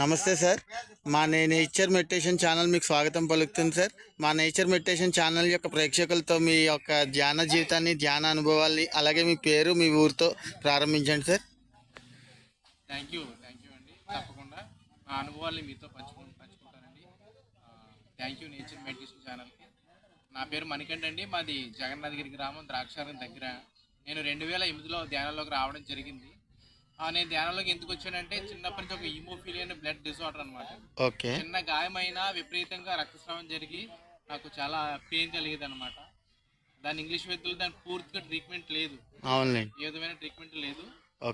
నమస్తే సార్. మా నే నేచర్ మెడిటేషన్ ఛానల్ మీకు స్వాగతం పలుకుతుంది సార్. మా నేచర్ మెడిటేషన్ ఛానల్ యొక్క ప్రేక్షకులతో మీ యొక్క ధ్యాన జీవితాన్ని ధ్యాన అనుభవాల్ని అలాగే మీ పేరు మీ ఊరితో ప్రారంభించండి sir. Thank you thank you అండి. తప్పకుండా నా అనుభవాల్ని మీతో పంచుకు పంచుకుంటానండి. థ్యాంక్ యూ నేచర్ మెడిటేషన్ ఛానల్కి. నా పేరు మణికంఠ అండి. మాది జగన్నాథగిరి గ్రామం ద్రాక్షారం దగ్గర. నేను రెండు వేల ఎనిమిదిలో ధ్యానంలోకి రావడం జరిగింది. నేను ధ్యానంలోకి ఎందుకు వచ్చానంటే చిన్నప్పటి నుంచి ఒక ఈమోఫీలియా అనే బ్లడ్ డిసార్డర్ అనమాట ఓకే. చిన్న గాయమైనా విపరీతంగా రక్తస్రావం జరిగి నాకు చాలా పెయిన్ కలిగేది అనమాట దాని ఇంగ్లీష్ వైద్యులు దాని పూర్తిగా ట్రీట్మెంట్ లేదు. అవునులేండి ఏ విధమైన ట్రీట్మెంట్ లేదు.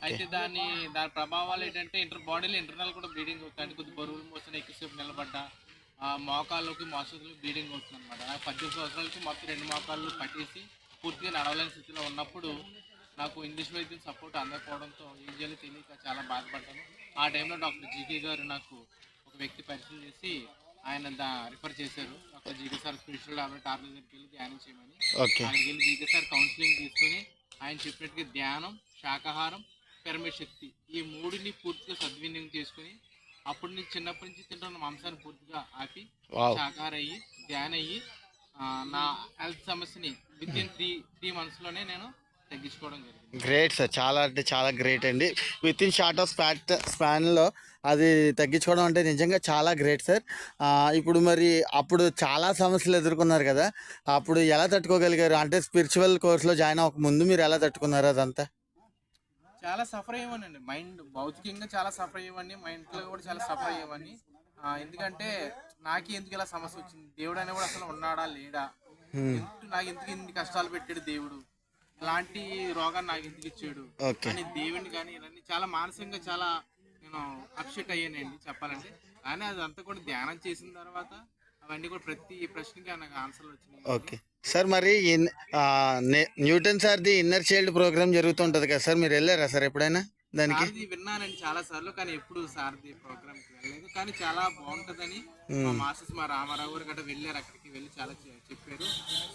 అయితే దాని దాని ప్రభావాలు ఏంటంటే ఇంటర్ బాడీలో ఇంటర్నల్ కూడా బ్లీడింగ్ అవుతుంది. కొద్ది బరువులు మోసిన ఎక్కువసేపు నిలబడ్డా. ఆ మోకాళ్ళకి మోసతులు బ్లీడింగ్ అవుతుంది అనమాట నాకు పద్దెనిమిది సంవత్సరాలకి మొత్తం రెండు మోకాళ్ళు పట్టేసి పూర్తిగా నడవలేని స్థితిలో ఉన్నప్పుడు నాకు ఇంగ్లీష్ వైద్యం సపోర్ట్ అందకపోవడంతో చేయాలో తెలియక చాలా బాధపడ్డాను. ఆ టైంలో డాక్టర్ జీకే గారు నాకు ఒక వ్యక్తి పరిచయం చేసి ఆయన దా రిఫర్ చేశారు. Doctor GK sir tablet army దగ్గరికి వెళ్ళి ధ్యానం చేయమని. అక్కడికి వెళ్ళి జీకే సార్ కౌన్సిలింగ్ తీసుకుని ఆయన చెప్పినట్టుగా ధ్యానం శాకాహారం పిరమిడ్ శక్తి ఈ మూడిని పూర్తిగా సద్వినియోగం చేసుకుని అప్పుడు నుంచి చిన్నప్పటి నుంచి తింటున్న మాంసాన్ని పూర్తిగా ఆపి శాకాహార అయ్యి ధ్యానం అయ్యి నా హెల్త్ సమస్యని విత్ ఇన్ త్రీ త్రీ మంత్స్లోనే నేను తగ్గించుకోవడం జరిగింది. గ్రేట్ సార్ చాలా అంటే చాలా గ్రేట్ అండి. With in short of spot స్పాన్లో అది తగ్గించుకోవడం అంటే నిజంగా చాలా గ్రేట్ సార్ ఇప్పుడు మరి అప్పుడు చాలా సమస్యలు ఎదుర్కొన్నారు కదా. అప్పుడు ఎలా తట్టుకోగలిగారు? అంటే స్పిరిచువల్ కోర్స్లో జాయిన్ అవ్వక ముందు మీరు ఎలా తట్టుకున్నారు అదంతా? చాలా సఫర్ అయ్యేవాడిని మైండ్ భౌతికంగా చాలా సఫర్ అయ్యేవాడిని. మైండ్లో కూడా చాలా సఫర్ అయ్యేవాడిని. ఎందుకంటే నాకే ఎందుకు ఇలా సమస్య వచ్చింది? దేవుడు అనే కూడా అసలు ఉన్నాడా? లేడా? Hmm. నాకు ఎందుకు ఇన్ని కష్టాలు పెట్టాడు దేవుడు? ఇలాంటి రోగాన్ని నాకు ఎందుకు ఇచ్చాడు? ఓకే. అని దేవుడిని కానీ ఇవన్నీ చాలా మానసికంగా చాలా నేను అప్సెట్ అయ్యానండి చెప్పాలంటే. కానీ అదంతా కూడా ధ్యానం చేసిన తర్వాత అవన్నీ కూడా ప్రతి ప్రశ్నకి నాకు ఆన్సర్లు వచ్చినాయి. ఓకే. సార్ మరి న్యూటన్ సార్ది ఇన్నర్ చైల్డ్ ప్రోగ్రామ్ జరుగుతుంటుంది కదా సార్ మీరు వెళ్ళారా సార్ ఎప్పుడైనా దానికి? విన్నానండి చాలా సార్లు కానీ ఎప్పుడు సార్ది ప్రోగ్రామ్కి వెళ్ళలేదు. కానీ చాలా బాగుంటదని మా మాస్టర్స్ మా రామారావు గారు గట్రా వెళ్ళారు అక్కడికి. వెళ్ళి చాలా చెప్పారు.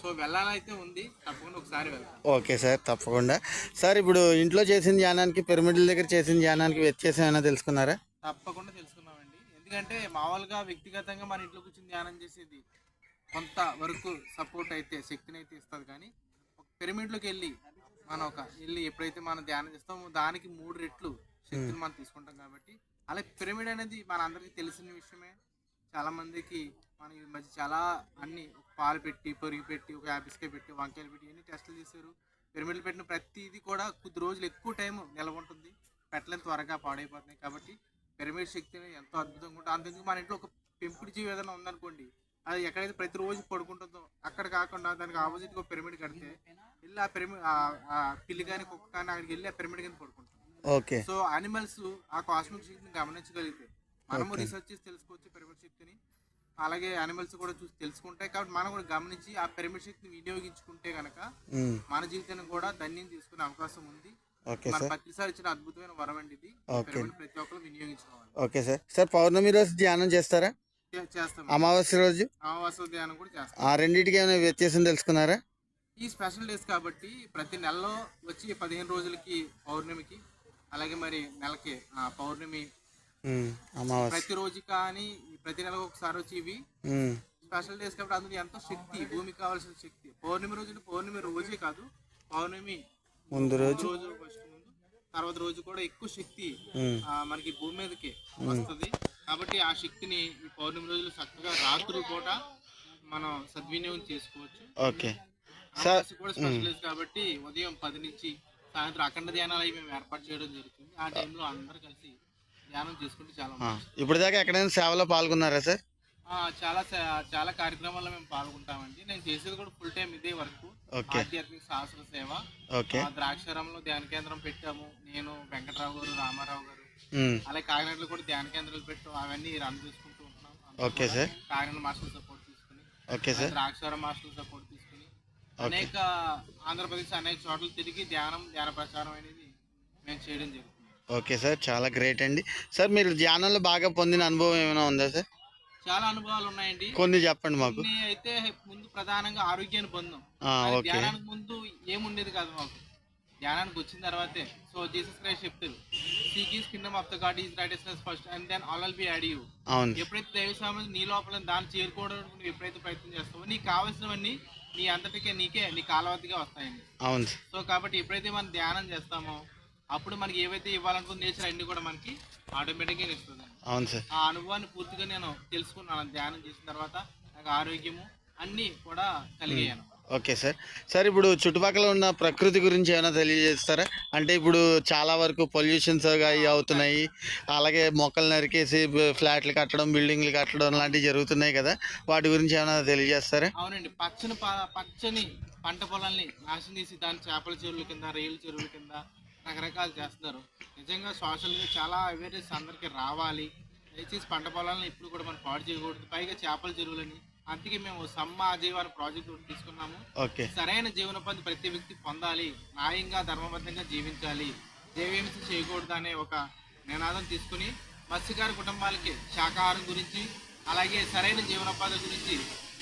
సో వెళ్ళాలైతే ఉంది. తప్పకుండా ఒకసారి వెళ్తాను ఓకే సార్ తప్పకుండా. సార్ ఇప్పుడు ఇంట్లో చేసిన ధ్యానానికి పిరమిడ్ల దగ్గర చేసిన ధ్యానానికి వ్యత్యాసం ఏమైనా తెలుసుకున్నారా? తప్పకుండా తెలుసుకున్నామండి. ఎందుకంటే మామూలుగా వ్యక్తిగతంగా మన ఇంట్లో కూర్చొని ధ్యానం చేసేది కొంత వరకు సపోర్ట్ అయితే శక్తిని అయితే ఇస్తుంది. కానీ ఒక పిరమిడ్లోకి వెళ్ళి మనం ఒక వెళ్ళి ఎప్పుడైతే మనం ధ్యానం చేస్తామో దానికి మూడు రెట్లు శక్తిని మనం తీసుకుంటాం కాబట్టి అలా పిరమిడ్ అనేది మన అందరికీ తెలిసిన విషయమే. చాలా మందికి మన ఈ మధ్య చాలా అన్ని పాలు పెట్టి పెరుగు పెట్టి ఒక యాపిస్కాయ పెట్టి వంకాయలు పెట్టి అన్ని టెస్టులు చేశారు. పిరమిడ్లు పెట్టిన ప్రతిదీ కూడా కొద్ది రోజులు ఎక్కువ టైం నిలవ ఉంటుంది. పెట్టలేని త్వరగా పాడైపోతున్నాయి కాబట్టి పిరమిడ్ శక్తిని ఎంతో అద్భుతంగా ఉంటుంది. అంతెందుకు మన ఇంట్లో ఒక పెంపుడు జీవి ఏదైనా ఉందనుకోండి అది ఎక్కడైతే ప్రతిరోజు పడుకుంటుందో అక్కడ కాకుండా దానికి ఆపోజిట్ ఒక పిరమిడ్ కడితే వెళ్ళి ఆ పిరమిడ్ పిల్లి కానీ కుక్క కానీ అక్కడికి వెళ్ళి ఆ పిరమిడ్ కింద పడుకుంటాం ఓకే. సో అనిమల్స్ ఆ కాస్మిక్ శక్తిని గమనించగలిగితే మనము రీసెర్చ్ చేసి తెలుసుకోవచ్చు పిరమిడ్ శక్తిని. అలాగే అనిమల్స్ కూడా చూసి తెలుసుకుంటాయి కాబట్టి మనం కూడా గమనించి ఆ పిరమిడ్ శక్తిని వినియోగించుకుంటే గనక. మన జీవితాన్ని కూడా ధన్యం తీసుకునే అవకాశం ఉంది. Okay sir. పౌర్ణమి రోజు ధ్యానం చేస్తారా? అమావాస్య రోజు? అమావాస్య ధ్యానం కూడా చేస్తాం. ఆ రెండింటికి ఏమైనా వ్యత్యాసం తెలుసుకున్నారా? ఈ స్పెషల్ డేస్ కాబట్టి ప్రతి నెలలో వచ్చి పదిహేను రోజులకి పౌర్ణమికి అలాగే మరి నెలకి ఆ, పౌర్ణమి మ్మ్. అమావాస్య. ప్రతి రోజు కానీ ప్రతి నెలకు ఒకసారి వచ్చి ఇవి. స్పెషల్ డేస్ కాబట్టి అందులో ఎంతో శక్తి భూమికి కావాల్సిన శక్తి. పౌర్ణమి రోజు పౌర్ణమి రోజే కాదు పౌర్ణమి ముందు రోజు. రోజు ఫస్ట్ ముందు తర్వాత రోజు కూడా ఎక్కువ శక్తి మనకి భూమి మీదకి వస్తుంది. కాబట్టి ఆ శక్తిని ఈ పౌర్ణమి రోజులు చక్కగా రాత్రులు పూట మనం సద్వినియోగం చేసుకోవచ్చు. ఓకే. కూడా కాబట్టి ఉదయం పది నుంచి సాయంత్రం అఖండ ధ్యానాలు అవి మేము ఏర్పాటు చేయడం జరుగుతుంది. ఆ టైంలో అందరూ కలిసి ధ్యానం చేసుకుంటే చాలా మంచిది. ఇప్పుడు దాకా ఎక్కడైనా సేవలో పాల్గొన్నారా సార్? ఆ, చాలా స- చాలా కార్యక్రమాల్లో మేము పాల్గొంటామండి. నేను చేసేది కూడా ఫుల్ టైం ఇదే వర్క్. ఓకే. ఆధ్యాత్మిక శాస్త్ర సేవ. ఓకే. ఆ, ద్రాక్షారంలో ధ్యాన కేంద్రం పెట్టాము. నేను వెంకటరావు గారు రామారావు గారు. అలాగే కాకినాడలో కూడా ధ్యాన కేంద్రాలు పెట్టాం. అవన్నీ రన్ చేసుకుంటూ ఉంటున్నాం. అందరూ ఓకే కూడా సార్. కాకినాడ మాస్టర్ సపోర్ట్ తీసుకుని okay sir. Draksharamam master support తీసుకుని అనేక ఆంధ్రప్రదేశ్ అనేక చోట్ల తిరిగి ధ్యానం ధ్యాన ప్రచారం అనేది మేము చేయడం జరుగుతుంది ఓకే సార్ చాలా గ్రేట్ అండి. సార్ మీరు ధ్యానంలో బాగా పొందిన అనుభవం ఏమైనా ఉందా సార్? చాలా అనుభవాలు ఉన్నాయండి. కొన్ని చెప్పండి మాకు. కొన్ని అయితే ముందు ప్రధానంగా ఆరోగ్యాన్ని పొందాం ఆ, కానీ ఓకే. ధ్యానానికి ముందు ఏముండేది కాదు మాకు. ధ్యానానికి వచ్చిన తర్వాతే. సో జీసస్ క్రైస్ట్ చెప్తారు seek his kingdom of the God is righteousness first and then all will be add you అవును. ఎప్పుడైతే దైవ సామాన్యం నీ లోపల దాన్ని చేరుకోవడానికి నువ్వు ఎప్పుడైతే ప్రయత్నం చేస్తావో నీకు కావాల్సినవన్నీ నీ అంతటికే నీకే నీ కాలవతిగా వస్తాయండి. అవును సార్. సో కాబట్టి ఎప్పుడైతే మనం ధ్యానం చేస్తామో అప్పుడు మనకి ఏవైతే ఇవ్వాలనుకున్న నేచర్ అన్ని కూడా మనకి ఆటోమేటిక్గా ఇస్తుంది అవును సార్. ఆ అనుభవాన్ని పూర్తిగా నేను తెలుసుకున్నాను. ధ్యానం చేసిన తర్వాత నాకు ఆరోగ్యము అన్నీ కూడా కలిగాను ఓకే సార్. సార్ ఇప్పుడు చుట్టుపక్కల ఉన్న ప్రకృతి గురించి ఏమైనా తెలియజేస్తారా? అంటే ఇప్పుడు చాలా వరకు పొల్యూషన్స్ అవి అవుతున్నాయి. అలాగే మొక్కలు నరికేసి ఫ్లాట్లు కట్టడం బిల్డింగ్లు కట్టడం లాంటివి జరుగుతున్నాయి కదా. వాటి గురించి ఏమైనా తెలియజేస్తారా? అవునండి. పచ్చని పచ్చని పంట పొలాల్ని నాశనం చేసి దాని చేపల చెరువుల కింద రైలు చెరువుల కింద రకరకాలు చేస్తున్నారు. నిజంగా సోషల్గా చాలా అవేర్నెస్ అందరికీ రావాలి. దయచేసి పంట పొలాలను ఇప్పుడు కూడా మనం పాడు చేయకూడదు. పైగా చేపల చెరువులని. అందుకే మేము సమ్మ ఆజీవన ప్రాజెక్ట్ ఒకటి తీసుకున్నాము. సరైన జీవనోపాధి ప్రతి వ్యక్తి పొందాలి. న్యాయంగా ధర్మబద్ధంగా జీవించాలి. జీవహింస చేయకూడదు అనే ఒక నినాదం తీసుకుని మత్స్యకార కుటుంబాలకి శాకాహారం గురించి అలాగే సరైన జీవనోపాధి గురించి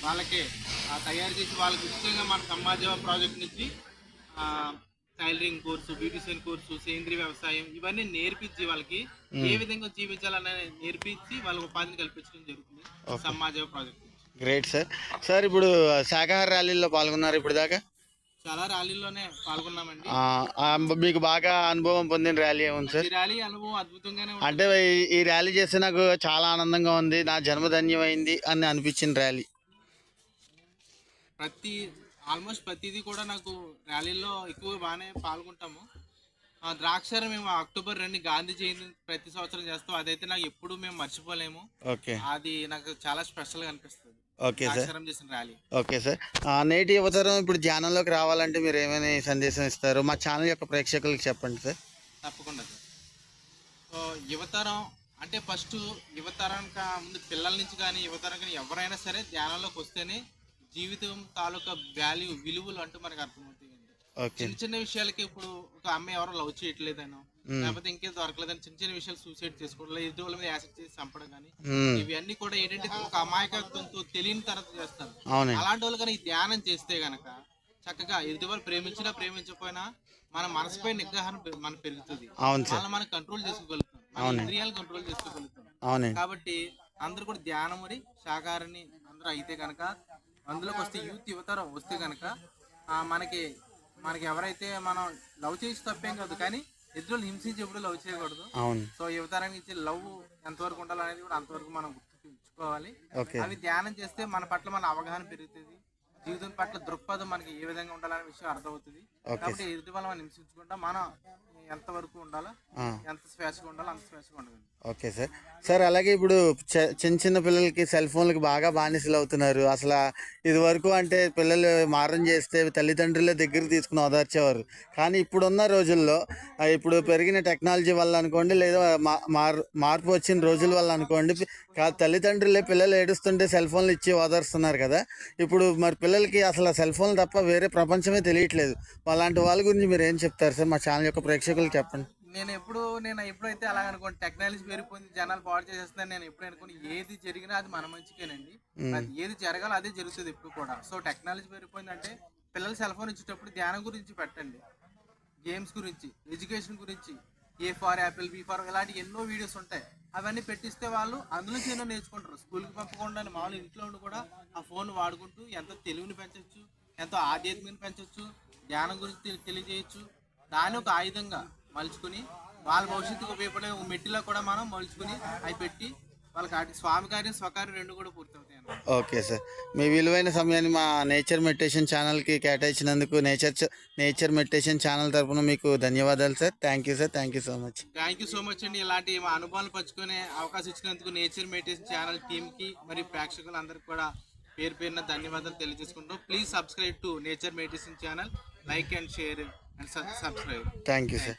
వాళ్ళకి తయారు చేసి వాళ్ళకి ఉచితంగా మన సమాజ ప్రాజెక్ట్ నుంచి టైలరింగ్ కోర్సు బ్యూటిషియన్ కోర్సు సేంద్రీయ వ్యవసాయం ఇవన్నీ నేర్పించి వాళ్ళకి ఏ విధంగా జీవించాలనే నేర్పించి వాళ్ళకి ఉపాధిని కల్పించడం జరుగుతుంది సమాజ ప్రాజెక్ట్. Great sir. సార్ ఇప్పుడు శాకాహార ర్యాలీలో పాల్గొన్నారు ఇప్పుడు దాకా చాలా ర్యాలీలోనే పాల్గొన్నామండి. మీకు బాగా అనుభవం పొందిన ర్యాలీ ఏముంది సార్? ర్యాలీ అనుభవం అద్భుతంగానే. అంటే ఈ- ఈ ర్యాలీ చేస్తే నాకు చాలా ఆనందంగా ఉంది నా జన్మధన్యమైంది అని అనిపించిన ర్యాలీ. ప్రతి ఆల్మోస్ట్ ప్రతిదీ కూడా నాకు ర్యాలీలో ఎక్కువ బాగానే పాల్గొంటాము. ఆ, ద్రాక్షారం మేము అక్టోబర్ రెండు గాంధీ జయంతి ప్రతి సంవత్సరం చేస్తాం. అదైతే నాకు ఎప్పుడు మేము మర్చిపోలేము. ఓకే. అది నాకు చాలా స్పెషల్గా అనిపిస్తుంది. Okay sir. చేసిన ర్యాలీ. Okay sir. నేటి యువతరం ఇప్పుడు ధ్యానంలోకి రావాలంటే మీరు ఏమైనా సందేశం ఇస్తారు మా ఛానల్ యొక్క ప్రేక్షకులకు చెప్పండి సార్. తప్పకుండా సార్. యువతరం అంటే ఫస్ట్ యువతరం ముందు పిల్లల నుంచి కానీ యువతరం కానీ ఎవరైనా సరే ధ్యానంలోకి వస్తేనే జీవితం తాలూకా వాల్యూ విలువలు అంటూ మనకు అర్థమవుతాయండి. ఓకే. చిన్న చిన్న విషయాలకి ఇప్పుడు ఒక అమ్మాయి ఎవరో లవ్ చేయట్లేదనో. లేకపోతే ఇంకేం దొరకలేదని చిన్న చిన్న విషయాలు సూసైడ్ చేసుకోవడం ఎదుటి వాళ్ళ మీద యాసిడ్ చేసి చంపడం కానీ. ఇవన్నీ కూడా ఏంటంటే ఒక అమాయకత్వంతో తెలియని తర్వాత చేస్తారు అలాంటి వాళ్ళు కానీ ధ్యానం చేస్తే గనక చక్కగా ఎదుటి వాళ్ళు ప్రేమించినా ప్రేమించకపోయినా మన మనసుపై నిగ్రహం మన పెరుగుతుంది. వాళ్ళని మనం కంట్రోల్ చేసుకోగలుగుతాం. మన. ఇంద్రియాలు కంట్రోల్ చేసుకోగలుగుతాం. కాబట్టి అందరూ కూడా ధ్యానం మరి శాకాహారాన్ని అందరూ అయితే కనుక అందులోకి వస్తే యూత్ యువతరం వస్తే కనుక మనకి మనకి ఎవరైతే మనం లవ్ చేసి తప్పేం కాదు కానీ ఎదురు హింసించి ఎప్పుడు లవ్ చేయకూడదు. అవును. సో యువతరానికి ఇచ్చే లవ్ ఎంతవరకు ఉండాలనేది కూడా అంతవరకు మనం గుర్తుంచుకోవాలి అవి ధ్యానం చేస్తే మన పట్ల మన అవగాహన పెరుగుతుంది. జీవితం పట్ల దృక్పథం మనకి ఏ విధంగా ఉండాలనే విషయం అర్థమవుతుంది. కాబట్టి ఎదుటి వల్ల మనం హింసించకుండా మనం ఉండాలో ఎంత స్వేచ్ఛగా ఉండాలో అంత స్వేచ్ఛగా ఉండగలం ఓకే సార్. సార్ అలాగే ఇప్పుడు చిన్న చిన్న పిల్లలకి సెల్ ఫోన్లకి బాగా బానిసలు అవుతున్నారు. అసలు ఇది వరకు అంటే పిల్లలు మారం చేస్తే తల్లిదండ్రులే దగ్గర తీసుకుని ఓదార్చేవారు. కానీ ఇప్పుడున్న రోజుల్లో ఇప్పుడు పెరిగిన టెక్నాలజీ వల్ల అనుకోండి లేదా మార్పు వచ్చిన రోజుల వల్ల అనుకోండి తల్లిదండ్రులే పిల్లలు ఏడుస్తుంటే సెల్ ఫోన్లు ఇచ్చి ఓదారుస్తున్నారు కదా. ఇప్పుడు మరి పిల్లలకి అసలు సెల్ ఫోన్లు తప్ప వేరే ప్రపంచమే తెలియట్లేదు. అలాంటి వాళ్ళ గురించి మీరు ఏం చెప్తారు సార్? మా ఛానల్ యొక్క ప్రేక్షకులకు చెప్పండి. నేను ఎప్పుడు నేను ఎప్పుడైతే అలా అనుకోండి టెక్నాలజీ పెరిగిపోయింది జనాలు పాడు చేసేస్తాను నేను ఎప్పుడు అనుకోని ఏది జరిగినా అది మన మంచికేనండి. అది ఏది జరగాలో అదే జరుగుతుంది ఎప్పుడు కూడా. సో టెక్నాలజీ పెరిగిపోయిందంటే పిల్లలు సెల్ ఫోన్ ఇచ్చేటప్పుడు ధ్యానం గురించి పెట్టండి. గేమ్స్ గురించి ఎడ్యుకేషన్ గురించి A for apple B for ఇలాంటి ఎన్నో వీడియోస్ ఉంటాయి. అవన్నీ పెట్టిస్తే వాళ్ళు అందులో ఎన్నో నేర్చుకుంటారు. స్కూల్కి పంపకుండా మామూలు ఇంట్లో ఉండి కూడా ఆ ఫోన్ వాడుకుంటూ ఎంతో తెలివిని పెంచవచ్చు ఎంతో ఆధ్యాత్మికని పెంచవచ్చు ధ్యానం గురించి తెలి- తెలియజేయచ్చు. దాన్ని ఒక ఆయుధంగా మలుచుకుని వాళ్ళ భవిష్యత్తుకు ఉపయోగపడే మెట్టిలో కూడా మనం మలుచుకుని అవి పెట్టి వాళ్ళకి స్వామి కార్యం స్వకార్యం రెండు కూడా పూర్తవుతాయి ఓకే సార్. మీ విలువైన సమయాన్ని మా నేచర్ మెడిటేషన్ ఛానల్కి కేటాయించినందుకు నేచర్ నేచర్ మెడిటేషన్ ఛానల్ తరపున మీకు ధన్యవాదాలు sir. Thank you sir thank you so much thank you so much అండి. ఇలాంటి మా అనుభవాలు పంచుకునే అవకాశం ఇచ్చినందుకు నేచర్ మెడిటేషన్ ఛానల్ టీమ్కి మరియు ప్రేక్షకులందరికీ కూడా పేరు పేరున ధన్యవాదాలు తెలియజేసుకుంటాం please subscribe to nature meditation channel. Like and share and subscribe thank you sir